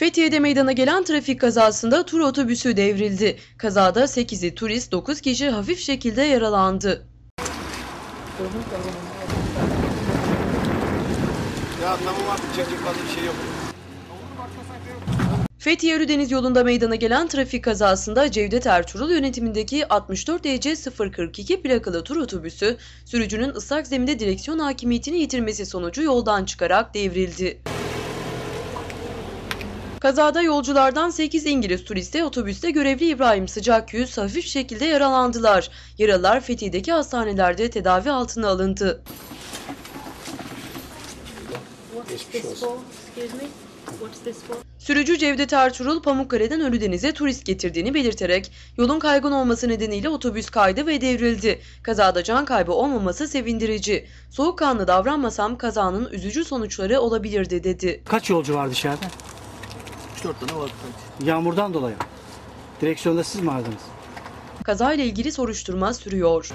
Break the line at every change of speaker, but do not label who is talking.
Fethiye'de meydana gelen trafik kazasında tur otobüsü devrildi. Kazada 8'i turist, 9 kişi hafif şekilde yaralandı.
Ya tamam artık çekecek fazla bir şey yok.
Fethiye Ölüdeniz yolunda meydana gelen trafik kazasında Cevdet Ertuğrul yönetimindeki 64 EC 042 plakalı tur otobüsü sürücünün ıslak zeminde direksiyon hakimiyetini yitirmesi sonucu yoldan çıkarak devrildi. Kazada yolculardan 8 İngiliz turiste otobüste görevli İbrahim Sıcakyüz hafif şekilde yaralandılar. Yaralılar Fethiye'deki hastanelerde tedavi altına alındı. Sürücü Cevdet Ertuğrul Pamukkale'den Ölüdeniz'e turist getirdiğini belirterek yolun kaygan olması nedeniyle otobüs kaydı ve devrildi. Kazada can kaybı olmaması sevindirici. Soğukkanlı davranmasam kazanın üzücü sonuçları olabilirdi dedi.
Kaç yolcu var dışarıda?
3-4 tane var.
Yağmurdan dolayı. Direksiyonda siz mi aradınız?
Kazayla ilgili soruşturma sürüyor.